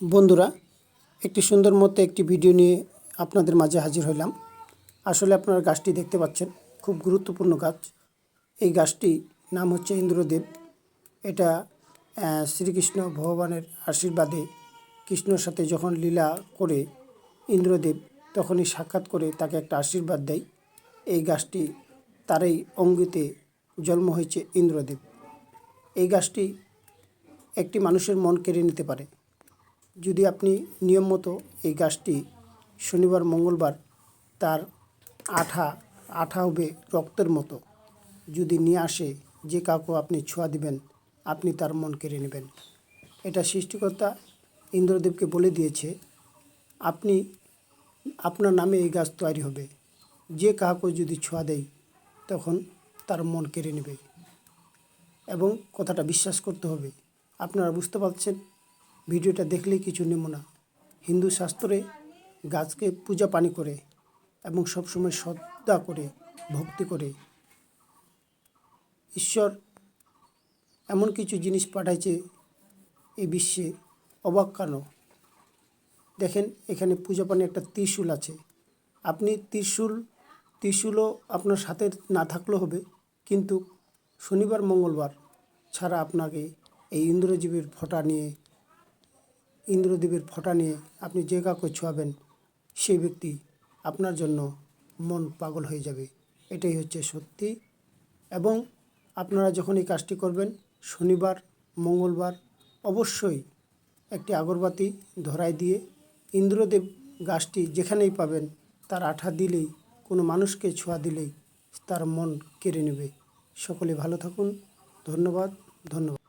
বন্ধুরা, একটি সুন্দর মতো একটি ভিডিও নিয়ে আপনাদের মাঝে হাজির হইলাম। আসলে আপনারা গাছটি দেখতে পাচ্ছেন, খুব গুরুত্বপূর্ণ গাছ। এই গাছটি নাম হচ্ছে ইন্দ্রদেব। এটা শ্রীকৃষ্ণ ভগবানের আশীর্বাদে কৃষ্ণর সাথে যখন লীলা করে ইন্দ্রদেব, তখনই সাক্ষাৎ করে তাকে একটা আশীর্বাদ দেয়। এই গাছটি তারই অঙ্গিতে জন্ম হয়েছে ইন্দ্রদেব। এই গাছটি একটি মানুষের মন কেড়ে নিতে পারে। যদি আপনি নিয়ম মতো এই গাছটি শনিবার, মঙ্গলবার তার আঠা আঠা হবে রক্তের মতো। যদি নিয়ে আসে যে কাউকে আপনি ছোঁয়া দিবেন, আপনি তার মন কেড়ে নেবেন। এটা সৃষ্টিকর্তা ইন্দ্রদেবকে বলে দিয়েছে, আপনি, আপনার নামে এই গাছ তৈরি হবে। যে কাউকে যদি ছোঁয়া দেয়, তখন তার মন কেড়ে নেবে। এবং কথাটা বিশ্বাস করতে হবে। আপনারা বুঝতে পারছেন? ভিডিওটা দেখলেই কিছু নেব না। হিন্দু শাস্ত্রে গাছকে পূজা পানি করে এবং সবসময় শ্রদ্ধা করে, ভক্তি করে। ঈশ্বর এমন কিছু জিনিস পাঠাইছে এই বিশ্বে। অবাক কেন? দেখেন, এখানে পূজা পানি একটা ত্রিশূল আছে। আপনি ত্রিশূল, ত্রিশূলও আপনার সাথে না থাকলেও হবে, কিন্তু শনিবার, মঙ্গলবার ছাড়া আপনাকে এই ইন্দ্রজীবের ফোঁটা নিয়ে ইন্দ্রদেবের ফোঁটা নিয়ে আপনি যে কাউকে ছোঁয়াবেন, সেই ব্যক্তি আপনার জন্য মন পাগল হয়ে যাবে। এটাই হচ্ছে সত্যি। এবং আপনারা যখন এই কাজটি করবেন, শনিবার, মঙ্গলবার, অবশ্যই একটি আগরবাতি ধরায় দিয়ে ইন্দ্রদেব গাছটি যেখানেই পাবেন, তার আঠা দিলেই, কোনো মানুষকে ছোঁয়া দিলেই তার মন কেড়ে নেবে। সকলে ভালো থাকুন। ধন্যবাদ ধন্যবাদ।